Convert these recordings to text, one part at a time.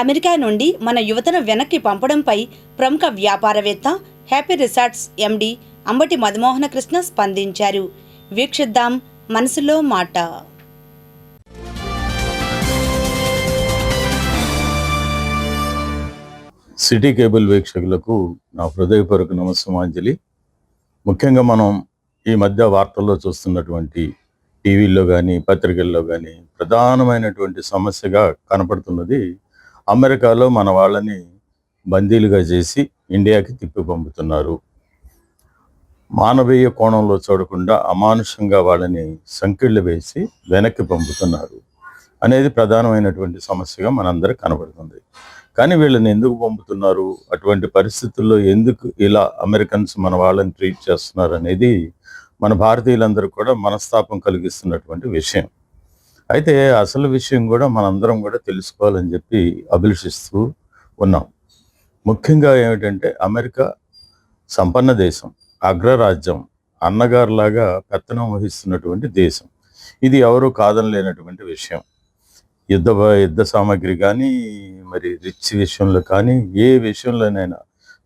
America నుండి మన యువతను వెనక్కి పంపడంపై ప్రముఖ వ్యాపారవేత్త happy resorts MD Ambati Madhumohana Krishna స్పందించారు. వీక్షిద్దాం మనసులో మాట. సిటీ కేబుల్ వీక్షకులకు నా హృదయపూర్వక నమస్సమాంజలి. ముఖ్యంగా మనం ఈ మధ్య వార్తల్లో చూస్తున్నటువంటి టీవీల్లో కానీ పత్రికల్లో కానీ ప్రధానమైనటువంటి సమస్యగా కనపడుతున్నది అమెరికాలో మన వాళ్ళని బందీలుగా చేసి ఇండియాకి తిప్పి పంపుతున్నారు. మానవీయ కోణంలో చూడకుండా అమానుషంగా వాళ్ళని సంకెళ్ళు వేసి వెనక్కి పంపుతున్నారు అనేది ప్రధానమైనటువంటి సమస్యగా మనందరూ కనబడుతుంది. కానీ వీళ్ళని ఎందుకు పంపుతున్నారు? అటువంటి పరిస్థితుల్లో ఎందుకు ఇలా అమెరికన్స్ మన వాళ్ళని ట్రీట్ చేస్తున్నారు అనేది మన భారతీయులందరూ కూడా మనస్తాపం కలిగిస్తున్నటువంటి విషయం. అయితే అసలు విషయం కూడా మనందరం కూడా తెలుసుకోవాలని చెప్పి అభిలషిస్తూ ఉన్నాం. ముఖ్యంగా ఏమిటంటే అమెరికా సంపన్న దేశం అగ్రరాజ్యం అన్నగారులాగా పెత్తనం వహిస్తున్నటువంటి దేశం. ఇది ఎవరు కాదనలేనటువంటి విషయం. యుద్ధ యుద్ధ సామాగ్రి కానీ మరి రిచ్ విషయంలో కానీ ఏ విషయంలోనైనా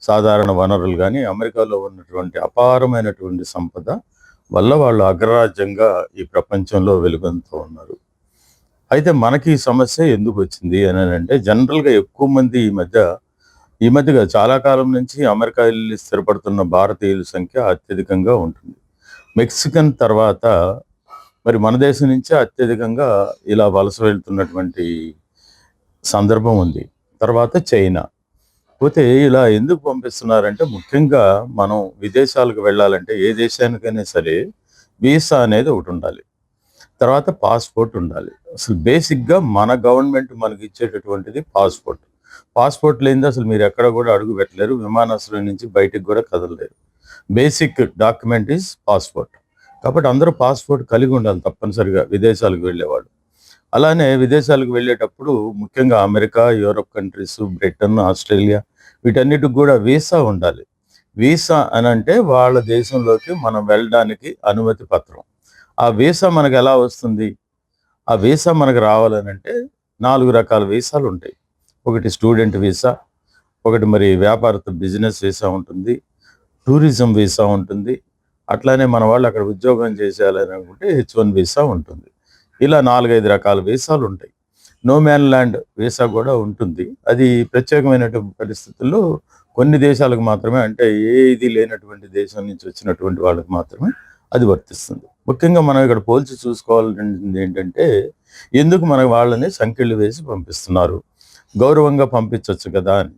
సాధారణ వనరులు కానీ అమెరికాలో ఉన్నటువంటి అపారమైనటువంటి సంపద వల్ల వాళ్ళు అగ్రరాజ్యంగా ఈ ప్రపంచంలో వెలుగొందుతూ ఉన్నారు. అయితే మనకి ఈ సమస్య ఎందుకు వచ్చింది అని అంటే జనరల్గా ఎక్కువ మంది ఈ మధ్య ఈ మధ్యగా చాలా కాలం నుంచి అమెరికా వెళ్ళి స్థిరపడుతున్న భారతీయుల సంఖ్య అత్యధికంగా ఉంటుంది. మెక్సికన్ తర్వాత మరి మన దేశం నుంచే అత్యధికంగా ఇలా వలస వెళ్తున్నటువంటి సందర్భం ఉంది. తర్వాత చైనా. పోతే ఇలా ఎందుకు పంపిస్తున్నారంటే ముఖ్యంగా మనం విదేశాలకు వెళ్ళాలంటే ఏ దేశానికైనా సరే వీసా అనేది ఒకటి ఉండాలి. తర్వాత పాస్పోర్ట్ ఉండాలి. అసలు బేసిక్గా మన గవర్నమెంట్ మనకి ఇచ్చేటటువంటిది పాస్పోర్ట్. పాస్పోర్ట్ లేనిది అసలు మీరు ఎక్కడ కూడా అడుగు పెట్టలేరు విమానాశ్రయం నుంచి బయటికి కూడా కదలలేరు. Basic document is passport. కాబట్టి అందరూ పాస్పోర్ట్ కలిగి ఉండాలి తప్పనిసరిగా విదేశాలకు వెళ్ళేవాడు అలానే విదేశాలకు వెళ్ళేటప్పుడు ముఖ్యంగా America Europe countries Britain Australia వీటన్నిటికి కూడా వీసా ఉండాలి. వీసా అని అంటే వాళ్ళ దేశంలోకి మనం వెళ్ళడానికి అనుమతి పత్రం. ఆ వీసా మనకు ఎలా వస్తుంది? ఆ వీసా మనకు రావాలని అంటే నాలుగు రకాల వీసాలు ఉంటాయి. ఒకటి స్టూడెంట్ వీసా ఒకటి మరి వ్యాపారత బిజినెస్ వీసా ఉంటుంది టూరిజం వీసా ఉంటుంది. అట్లానే మన వాళ్ళు అక్కడ ఉద్యోగం చేసేయాలని అనుకుంటే హెచ్ వన్ వీసా ఉంటుంది. ఇలా నాలుగైదు రకాల వీసాలు ఉంటాయి. నో మ్యాన్ ల్యాండ్ వీసా కూడా ఉంటుంది. అది ప్రత్యేకమైనటువంటి పరిస్థితుల్లో కొన్ని దేశాలకు మాత్రమే అంటే ఏ ఇది లేనటువంటి దేశం నుంచి వచ్చినటువంటి వాళ్ళకి మాత్రమే అది వర్తిస్తుంది. ముఖ్యంగా మనం ఇక్కడ పోల్చి చూసుకోవాల్సింది ఏంటంటే ఎందుకు మన వాళ్ళని సంఖ్యలు వేసి పంపిస్తున్నారు? గౌరవంగా పంపించవచ్చు కదా అని.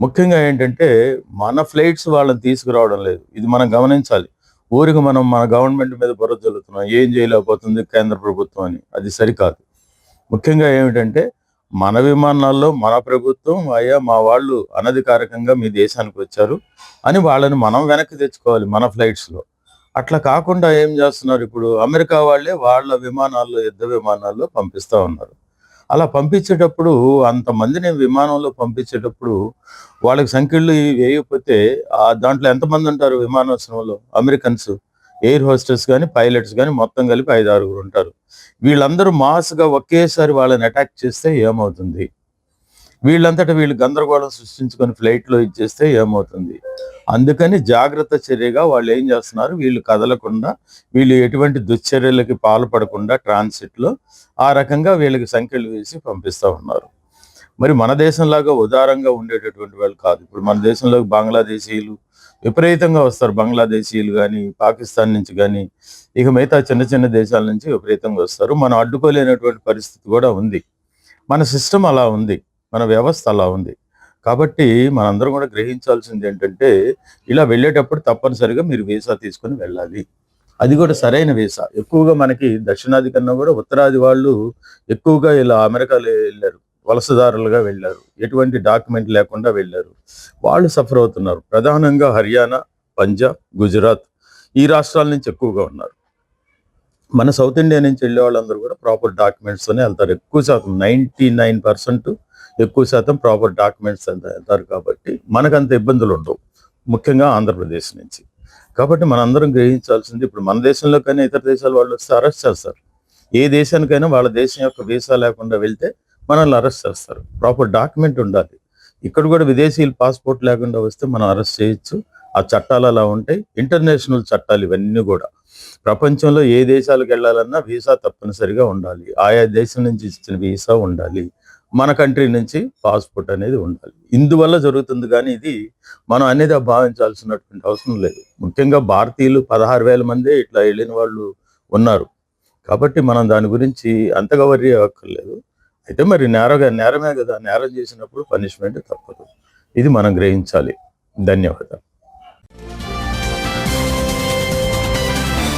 ముఖ్యంగా ఏంటంటే మన ఫ్లైట్స్ వాళ్ళని తీసుకురావడం లేదు. ఇది మనం గమనించాలి. ఊరికి మనం మన గవర్నమెంట్ మీద బుర్ర చల్లుతున్నాం ఏం చేయలేకపోతుంది కేంద్ర ప్రభుత్వం అని. అది సరికాదు. ముఖ్యంగా ఏమిటంటే మన విమానాల్లో మన ప్రభుత్వం అయ్యా మా వాళ్ళు అనధికారికంగా మీ దేశానికి వచ్చారు అని వాళ్ళని మనం వెనక్కి తెచ్చుకోవాలి మన ఫ్లైట్స్లో. అట్లా కాకుండా ఏం చేస్తున్నారు ఇప్పుడు? అమెరికా వాళ్ళే వాళ్ళ విమానాల్లో యుద్ధ విమానాల్లో పంపిస్తూ ఉన్నారు. అలా పంపించేటప్పుడు అంతమందిని విమానంలో పంపించేటప్పుడు వాళ్ళకి సంఖ్యలు వేయకపోతే ఆ దాంట్లో ఎంతమంది ఉంటారు విమానాశ్రమంలో అమెరికన్స్ ఎయిర్ హోస్టెస్ కానీ పైలట్స్ కానీ మొత్తం కలిపి ఐదు ఆరుగురు ఉంటారు. వీళ్ళందరూ మాస్గా ఒకేసారి వాళ్ళని అటాక్ చేస్తే ఏమవుతుంది? వీళ్ళంతటా వీళ్ళు గందరగోళం సృష్టించుకొని ఫ్లైట్లో ఇచ్చేస్తే ఏమవుతుంది? అందుకని జాగ్రత్త చర్యగా వాళ్ళు ఏం చేస్తున్నారు? వీళ్ళు కదలకుండా వీళ్ళు ఎటువంటి దుశ్చర్యలకి పాల్పడకుండా ట్రాన్సిట్లో ఆ రకంగా వీళ్ళకి సంఖ్యలు వేసి పంపిస్తూ ఉన్నారు. మరి మన దేశంలాగా ఉదారంగా ఉండేటటువంటి వాళ్ళు కాదు. ఇప్పుడు మన దేశంలోకి బంగ్లాదేశీయులు విపరీతంగా వస్తారు. బంగ్లాదేశీయులు కానీ పాకిస్తాన్ నుంచి కానీ ఇక మిగతా చిన్న చిన్న దేశాల నుంచి విపరీతంగా వస్తారు. మనం అడ్డుకోలేనటువంటి పరిస్థితి కూడా ఉంది. మన సిస్టమ్ అలా ఉంది. మన వ్యవస్థ అలా ఉంది. కాబట్టి మనందరం కూడా గ్రహించాల్సింది ఏంటంటే ఇలా వెళ్ళేటప్పుడు తప్పనిసరిగా మీరు వీసా తీసుకొని వెళ్ళాలి. అది కూడా సరైన వీసా. ఎక్కువగా మనకి దక్షిణాది కన్నా కూడా ఉత్తరాది వాళ్ళు ఎక్కువగా ఇలా అమెరికాలో వెళ్ళారు. వలసదారులుగా వెళ్ళారు. ఎటువంటి డాక్యుమెంట్ లేకుండా వెళ్ళారు. వాళ్ళు సఫర్ అవుతున్నారు. ప్రధానంగా హర్యానా పంజాబ్ గుజరాత్ ఈ రాష్ట్రాల నుంచి ఎక్కువగా ఉన్నారు. మన సౌత్ ఇండియా నుంచి వెళ్ళే వాళ్ళందరూ కూడా ప్రాపర్ డాక్యుమెంట్స్తోనే వెళ్తారు. ఎక్కువ శాతం నైంటీ నైన్ పర్సెంట్ ఎక్కువ శాతం ప్రాపర్ డాక్యుమెంట్స్ వెళ్తారు కాబట్టి మనకంత ఇబ్బందులు ఉండవు. ముఖ్యంగా ఆంధ్రప్రదేశ్ నుంచి. కాబట్టి మనందరం గ్రహించాల్సింది ఇప్పుడు మన దేశంలో కానీ ఇతర దేశాల వాళ్ళు వస్తే అరెస్ట్ చేస్తారు. ఏ దేశానికైనా వాళ్ళ దేశం యొక్క వీసా లేకుండా వెళ్తే మనల్ని అరెస్ట్ చేస్తారు. ప్రాపర్ డాక్యుమెంట్ ఉండాలి. ఇక్కడ కూడా విదేశీయులు పాస్పోర్ట్ లేకుండా వస్తే మనం అరెస్ట్ చేయొచ్చు. ఆ చట్టాలు అలా ఉంటాయి. ఇంటర్నేషనల్ చట్టాలు ఇవన్నీ కూడా. ప్రపంచంలో ఏ దేశాలకు వెళ్ళాలన్నా వీసా తప్పనిసరిగా ఉండాలి. ఆయా దేశం నుంచి ఇచ్చిన వీసా ఉండాలి. మన కంట్రీ నుంచి పాస్పోర్ట్ అనేది ఉండాలి. ఇందువల్ల జరుగుతుంది కానీ ఇది మనం అనేది భావించాల్సినటువంటి అవసరం లేదు. ముఖ్యంగా భారతీయులు పదహారు వేల మంది ఇట్లా వెళ్ళిన వాళ్ళు ఉన్నారు. కాబట్టి మనం దాని గురించి అంతగా వరి అవ్వక్కర్లేదు. అయితే మరి నేరగా నేరమే కదా నేరం చేసినప్పుడు పనిష్మెంట్ తప్పదు. ఇది మనం గ్రహించాలి. ధన్యవాదాలు.